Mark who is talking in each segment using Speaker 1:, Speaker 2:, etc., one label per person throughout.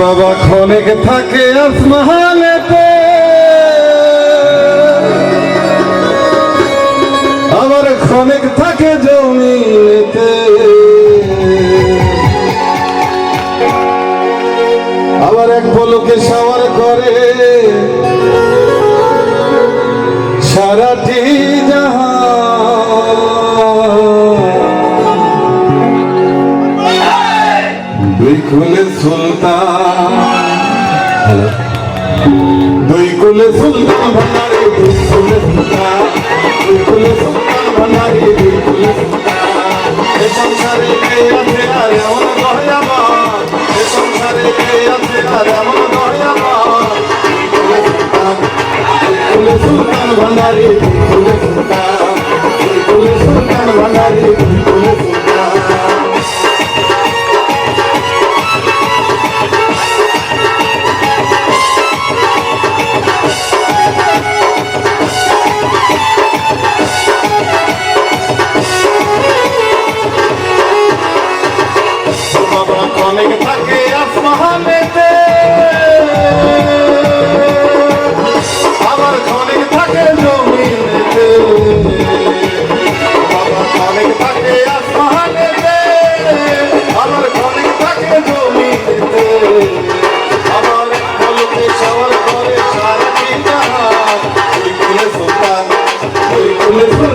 Speaker 1: বাবা ক্ষণিক থাকে আসমানেতে আবার ক্ষণিক থাকে জমিনেতে এক সাওয়ার করে। সারাটি দুই সুলতান। দুই সুলতান দুই সুলতান। সুলতান সংসারে আছে আর ওই কুলে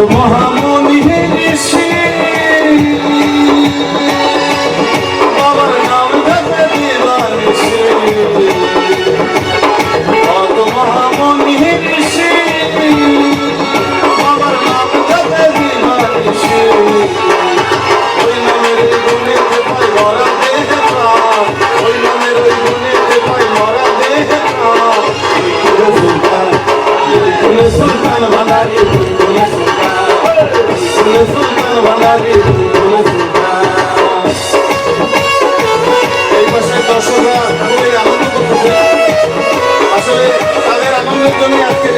Speaker 1: কত আসলে তাদের আনন্দের জন্য আজকের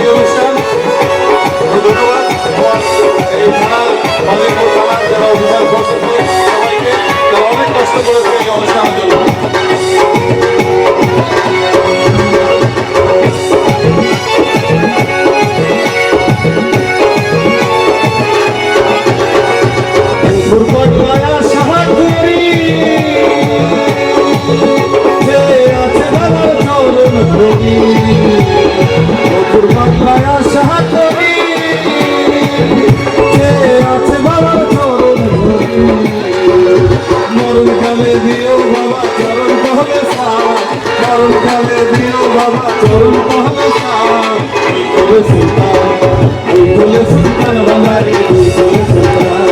Speaker 1: কালে দিও বাবা, চরণ কহবে সার। মরণ কালে দিও বাবা, চরণ সার। এই কবে সুলতান কবে সুলতান এই কবে সুলতান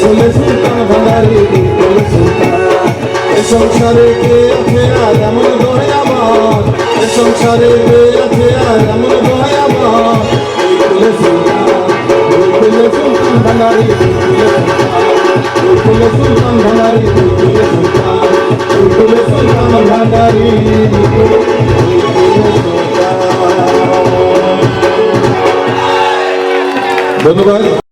Speaker 1: কবে সুলতান এই কবে সুলতান। এ সংসারে কে আছে আর এমন দয়াবান? এ সংসারে কে আছে আর এমন দয়াবান? এই কবে সুলতান কবে সুলতান বাঙালি ধন্যবাদ।